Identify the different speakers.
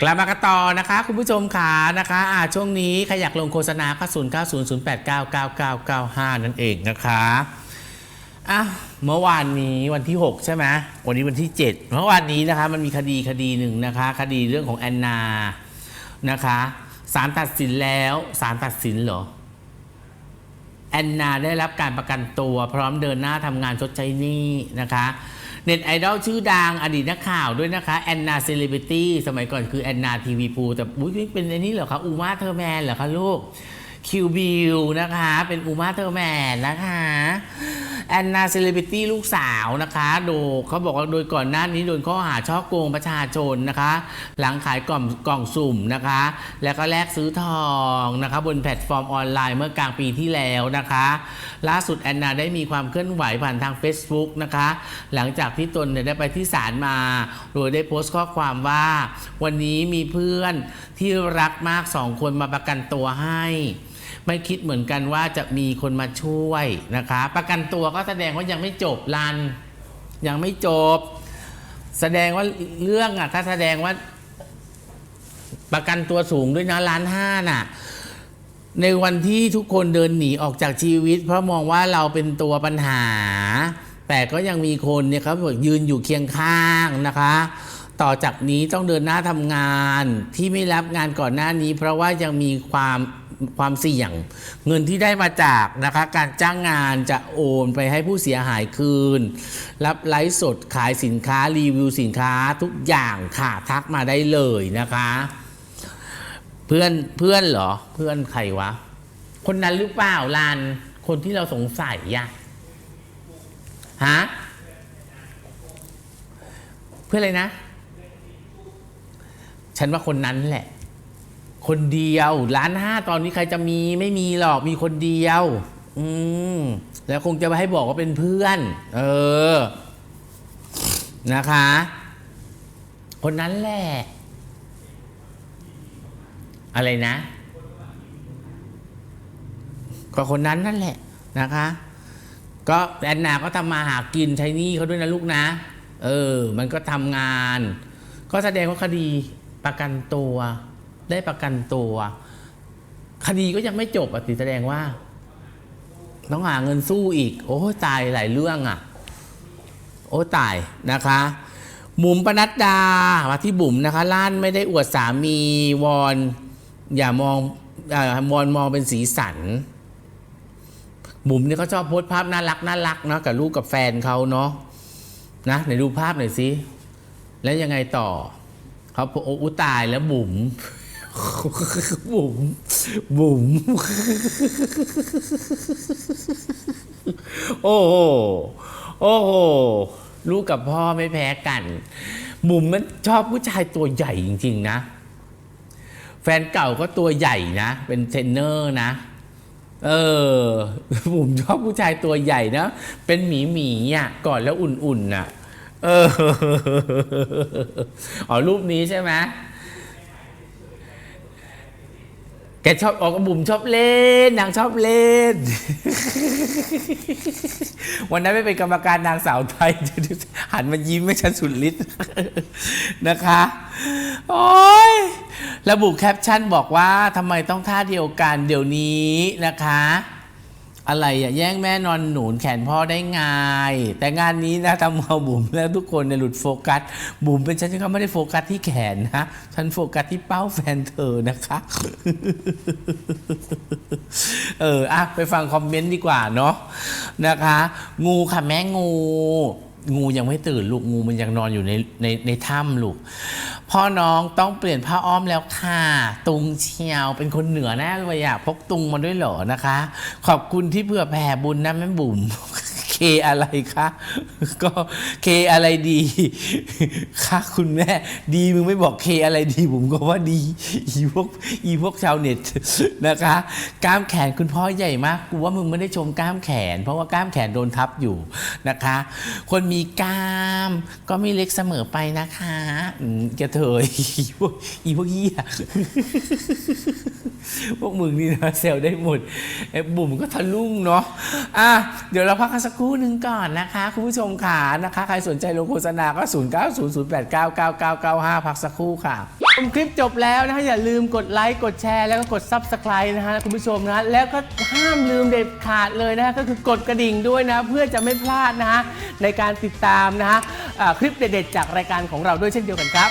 Speaker 1: กลับมากันต่อนะคะ คุณผู้ชมขานะคะอ่าช่วงนี้ใครอยากลงโฆษณาก็0 9 0 0 8 9 9 9 9 5 นั่นเองนะคะอะเมื่อวานนี้วันที่ 6 ใช่ไหมวันนี้วันที่ 7 เมื่อวานนี้นะคะมันมีคดีคดีหนึ่งนะคะ คดีเรื่องของแอนนานะคะศาลตัดสินแล้วศาลตัดสินเหรอแอนนาได้รับการประกันตัว พร้อมเดินหน้าทำงานชดใช้หนี้นะคะ เน็ตไอดอลชื่อดังอดีตนักข่าวด้วยนะคะแอนนาเซเลบริตี้สมัยก่อนคือแอนนาทีวีพูแต่อุ้ยเป็นอันนี้เหรอคะอูมาเทอร์แมนเหรอคะลูกคิวบิลนะคะ เป็นอูมาเทอร์แมนนะคะ แอนนาเซเลบิตี้ลูกสาวนะคะโดเขาบอกว่าโดยก่อนหน้านี้โดนข้อหาช่อโกงประชาชนนะคะ หลังขายกล่องกล่องสุ่มนะคะ แล้วก็แลกซื้อทองนะคะบนแพลตฟอร์มออนไลน์เมื่อกลางปีที่แล้วนะคะ ล่าสุดแอนนาได้มีความเคลื่อนไหวผ่านทาง Facebook นะคะ หลังจากที่ตนเนี่ยได้ไปที่ศาลมา โดยได้โพสต์ข้อความว่า วันนี้มีเพื่อนที่รักมากสองคนมาประกันตัวให้ ไม่คิดเหมือนกันว่าจะมีคนมาช่วยนะคะ ประกันตัวก็แสดงว่ายังไม่จบลัน ยังไม่จบ แสดงว่าเรื่องอะ ถ้าแสดงว่า ประกันตัวสูงด้วยนะล้านห้าน่ะ ในวันที่ทุกคนเดินหนีออกจากชีวิต เพราะมองว่าเราเป็นตัวปัญหา แต่ก็ยังมีคนเนี่ยเขาบยืนอยู่เคียงข้างนะคะต่อจากนี้ต้องเดินหน้าทำงานที่ไม่รับงานก่อนหน้านี้ เพราะว่ายังมีความ ความเสี่ยง เงินที่ได้มาจากนะคะการจ้างงานจะโอนไปให้ผู้เสียหายคืน รับไลฟ์สดขายสินค้ารีวิวสินค้าทุกอย่างค่ะทักมาได้เลยนะคะ เพื่อนเพื่อนเหรอเพื่อนใครวะ คนนั้นหรือเปล่าลานคนที่เราสงสัยอะฮะเพื่อนอะไรนะ ฉันว่าคนนั้นแหละ คนเดียวล้านห้าตอนนี้ใครจะมีไม่มีหรอกมีคนเดียว อืมแล้วคงจะไปให้บอกว่าเป็นเพื่อน เออ นะคะ คนนั้นแหละ อะไรนะ ก็คนนั้นนั่นแหละนะคะ ก็แอนนาก็ทำมาหากินใช้หนี้เขาด้วยนะลูกนะ เออ มันก็ทำงาน ก็แสดงว่าคดีประกันตัว ได้ประกันตัว คดีก็ยังไม่จบอะติแสดงว่า ต้องหาเงินสู้อีก โอ้ตายหลายเรื่องอะ โอ้ตายนะคะบุ๋มปนัดดามาที่บุ๋มนะคะล้านไม่ได้อวดสามีวอนอย่ามองอ่ามอนมองเป็นสีสันบุ๋มเนี่ยเขาชอบโพสภาพน่ารักน่ารักเนาะกับลูกกับแฟนเขาเนาะนะไหนดูภาพหน่อยสิแล้วยังไงต่อเขาโอ้ตายแล้วบุ๋ม บุ๋มบุ๋มโอ้โหโอ้โหลูกกับพ่อไม่แพ้กัน บุ๋มมันชอบผู้ชายตัวใหญ่จริง ๆ นะ แฟนเก่าก็ตัวใหญ่นะ เป็นเทรนเนอร์นะ เออผมชอบผู้ชายตัวใหญ่นะ เป็นหมีหมีอะก่อนแล้วอุ่นๆน่ะ เออ อ๋อรูปนี้ใช่ไหม แกชอบออกบุ๋มชอบเล่นนางชอบเล่น วันนั้นไม่เป็นกรรมการนางสาวไทย หันมายิ้มให้ฉันสุดฤทธิ์นะคะ โอ้ยระบุแคปชั่นบอกว่าทำไมต้องท่าเดียวกันเดี๋ยวนี้นะคะ อะไรอะแย่งแม่นอนหนุนแขนพ่อได้ไงแต่งานนี้นะทำเอาบุ๋มแล้วทุกคนเนี่ยหลุดโฟกัสบุ๋มเป็นฉันที่เขาไม่ได้โฟกัสที่แขนนะฉันโฟกัสที่เป้าแฟนเธอนะคะเอออะไปฟังคอมเมนต์ดีกว่าเนาะนะคะ งูค่ะแม่งู งูยังไม่ตื่นลูกงูมันยังนอนอยู่ในในในถ้ำลูก พ่อน้องต้องเปลี่ยนผ้าอ้อมแล้วค่ะ ตุงเชียวเป็นคนเหนือแน่เลยอยากพกตุงมาด้วยเหรอนะคะ ขอบคุณที่เผื่อแผ่บุญนะแม่บุ๋ม เคอะไรคะ ก็เคอะไรดีคะคุณแม่ ดีมึงไม่บอกเคอะไรดี ผมก็ว่าดี อีพวกอีพวกชาวเน็ตนะคะ กล้ามแขนคุณพ่อใหญ่มากกูว่ามึงไม่ได้ชมกล้ามแขน เพราะว่ากล้ามแขนโดนทับอยู่นะคะ คนมีกล้ามก็ไม่เล็กเสมอไปนะคะอืมแกเถยอีพวกอีพวกเหี้ยพวกมึงนี่นะเซลได้หมดไอ้บุ๋มก็ทะลุ่งเนาะอะเดี๋ยวเราพักกันสักครู่รู่หนึ่งก่อนนะคะ คุณผู้ชมขานะคะ ใครสนใจลงโฆษณาก็ 0 9 0 0 8 9 9 9 9 5 พักสักครู่ค่ะชมคลิปจบแล้วนะคะอย่าลืมกดไลค์กดแชร์แล้วก็กด Subscribe นะฮะคุณผู้ชมนะแล้วก็ห้ามลืมเด็ดขาดเลยนะฮะก็คือกดกระดิ่งด้วยนะ เพื่อจะไม่พลาดนะฮะในการติดตามนะฮะคลิปเด็ดๆจากรายการของเราด้วยเช่นเดียวกันครับ